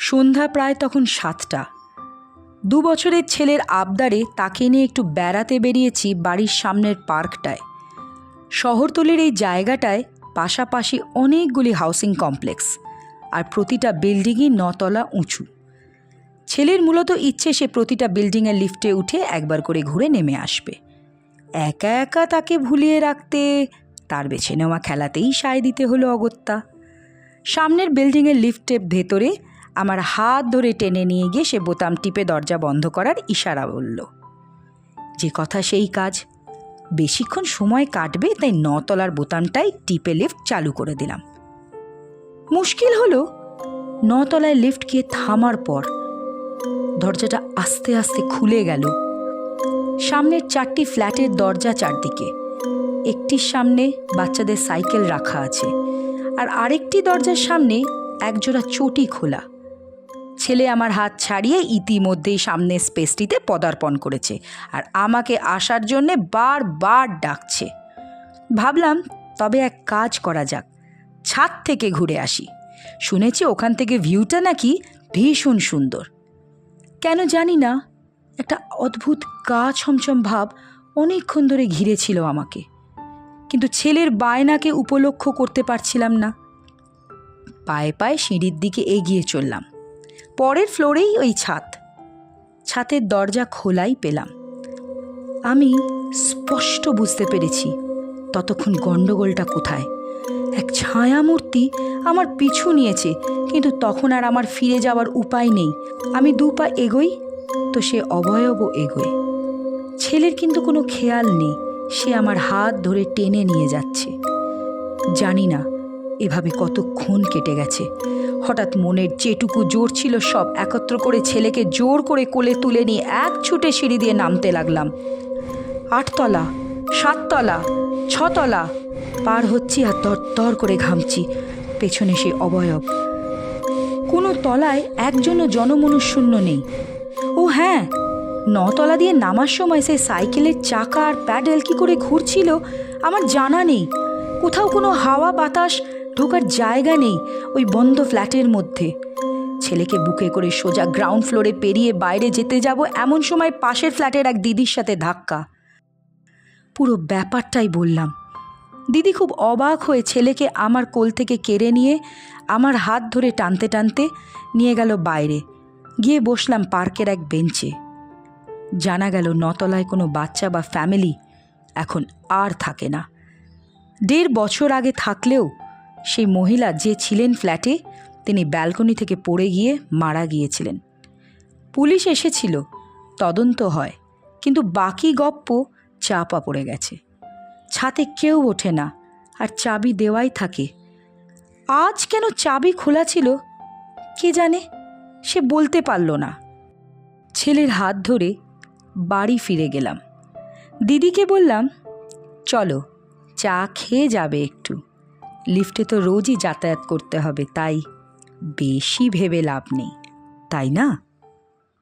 সন্ধ্যা প্রায় তখন সাতটা। দু বছরের ছেলের আবদারে তাকে নিয়ে একটু বেড়াতে বেরিয়েছি বাড়ির সামনের পার্কটায়। শহরতলির এই জায়গাটায় পাশাপাশি অনেকগুলি হাউসিং কমপ্লেক্স আর প্রতিটা বিল্ডিংই নতলা উঁচু। ছেলের মূলত ইচ্ছে সে প্রতিটা বিল্ডিংয়ের লিফটে উঠে একবার করে ঘুরে নেমে আসবে। একা একা তাকে ভুলিয়ে রাখতে তার বেছে নেওয়া খেলাতেই সায় দিতে হলো অগত্যা। সামনের বিল্ডিংয়ের লিফটের ভেতরে আমার হাত ধরে টেনে নিয়ে গিয়ে সে বোতাম টিপে দরজা বন্ধ করার ইশারা বলল। যে কথা সেই কাজ। বেশিক্ষণ সময় কাটবে, তাই নতলার বোতামটাই টিপে লিফট চালু করে দিলাম। মুশকিল হলো নতলায় লিফট গিয়ে থামার পর দরজাটা আস্তে আস্তে খুলে গেল। সামনের চারটি ফ্ল্যাটের দরজা চারদিকে। একটির সামনে বাচ্চাদের সাইকেল রাখা আছে, আর আরেকটি দরজার সামনে একজোড়া চটি খোলা। ছেলে আমার হাত ছাড়িয়ে ইতিমধ্যেই সামনে স্পেসটিতে পদার্পণ করেছে আর আমাকে আসার জন্যে বারবার ডাকছে। ভাবলাম, তবে এক কাজ করা যাক। ছাদ থেকে ঘুরে আসি। শুনেছি ওখান থেকে ভিউটা নাকি ভীষণ সুন্দর। কেন জানি না, একটা অদ্ভুত গা ছমছম ভাব অনেকক্ষণ ধরে ঘিরেছিল আমাকে। কিন্তু ছেলের বায়নাকে উপলক্ষ করতে পারছিলাম না। পায়ে পায়ে সিঁড়ির দিকে এগিয়ে চললাম। পরের ফ্লোরেই ওই ছাদ ছাতের দরজা খোলাই পেলাম। আমি স্পষ্ট বুঝতে পেরেছি ততক্ষণ গণ্ডগোলটা কোথায়। এক ছায়ামূর্তি আমার পিছু নিয়েছে, কিন্তু তখন আর আমার ফিরে যাওয়ার উপায় নেই। আমি দু পা এগোই, তো সে অবয়ব এগোয়। ছেলের কিন্তু কোনো খেয়াল নেই, সে আমার হাত ধরে টেনে নিয়ে যাচ্ছে। জানি না এভাবে কতক্ষণ কেটে গেছে। হঠাৎ মনের যেটুকু জোর ছিল সব একত্র করে ছেলেকে জোর করে কোলে তুলে নিয়ে এক ছুটে সিঁড়ি দিয়ে নামতে লাগলাম। আটতলা, সাততলা, ছতলা, পার হচ্ছি আর তর তর করে ঘামছি, পেছনে সে অবয়ব। কোনো তলায় একজনও জনমনুশূন্য নেই। ও হ্যাঁ নতলা দিয়ে নামার সময় সেই সাইকেলের চাকা আর প্যাডেল কি করে ঘুরছিল আমার জানা নেই। কোথাও কোনো হাওয়া বাতাস ঢোকার জায়গা নেই ওই বন্ধ ফ্ল্যাটের মধ্যে। ছেলেকে বুকে করে সোজা গ্রাউন্ড ফ্লোরে পেরিয়ে বাইরে যেতে যাব এমন সময় পাশের ফ্ল্যাটের এক দিদির সাথে ধাক্কা। পুরো ব্যাপারটাই বললাম। দিদি খুব অবাক হয়ে ছেলেকে আমার কোল থেকে কেড়ে নিয়ে আমার হাত ধরে টানতে টানতে নিয়ে গেল বাইরে। গিয়ে বসলাম পার্কের এক বেঞ্চে। জানা গেল নতলায় কোনো বাচ্চা বা ফ্যামিলি এখন আর থাকে না। দেড় বছর আগে থাকলেও সেই মহিলা যে ছিলেন ফ্ল্যাটে, তিনি ব্যালকনি থেকে পড়ে গিয়ে মারা গিয়েছিলেন। পুলিশ এসেছিল, তদন্ত হয়, কিন্তু বাকি গপ্প চাপা পড়ে গেছে। ছাতে কেউ ওঠে না, আর চাবি দেওয়াই থাকে। আজ কেন চাবি খোলা ছিল? কে জানে? সে বলতে পারল না। ছেলের হাত ধরে বাড়ি ফিরে গেলাম। দিদিকে বললাম, চলো চা খেয়ে যাবে একটু। লিফটে তো রোজই যাতায়াত করতে হবে, তাই বেশি ভেবে লাভ নেই, তাই না?